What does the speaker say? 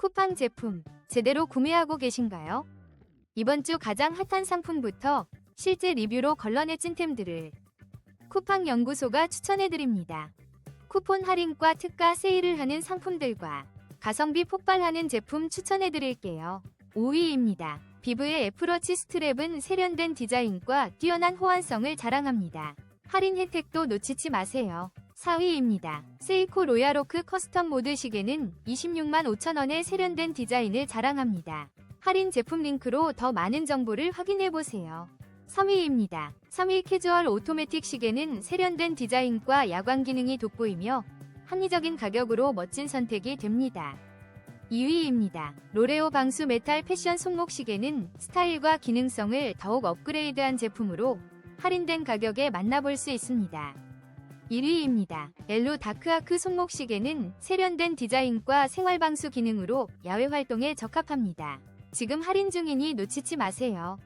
쿠팡 제품 제대로 구매하고 계신가요? 이번 주 가장 핫한 상품부터 실제 리뷰로 걸러내 찐템들을 쿠팡 연구소가 추천해드립니다. 쿠폰 할인과 특가 세일을 하는 상품들과 가성비 폭발하는 제품 추천해드릴게요. 5위입니다. 비브의 애플워치 스트랩은 세련된 디자인과 뛰어난 호환성을 자랑합니다. 할인 혜택도 놓치지 마세요. 4위입니다. 세이코 로야로크 커스텀 모드 시계는 26만 5천원의 세련된 디자인을 자랑합니다. 할인 제품 링크로 더 많은 정보를 확인해보세요. 3위입니다. 3위 캐주얼 오토매틱 시계는 세련된 디자인과 야광 기능이 돋보이며 합리적인 가격으로 멋진 선택이 됩니다. 2위입니다. 로레오 방수 메탈 패션 손목 시계는 스타일과 기능성을 더욱 업그레이드한 제품으로 할인된 가격에 만나볼 수 있습니다. 1위입니다. 엘로 다크아크 손목 시계는 세련된 디자인과 생활방수 기능으로 야외 활동에 적합합니다. 지금 할인 중이니 놓치지 마세요.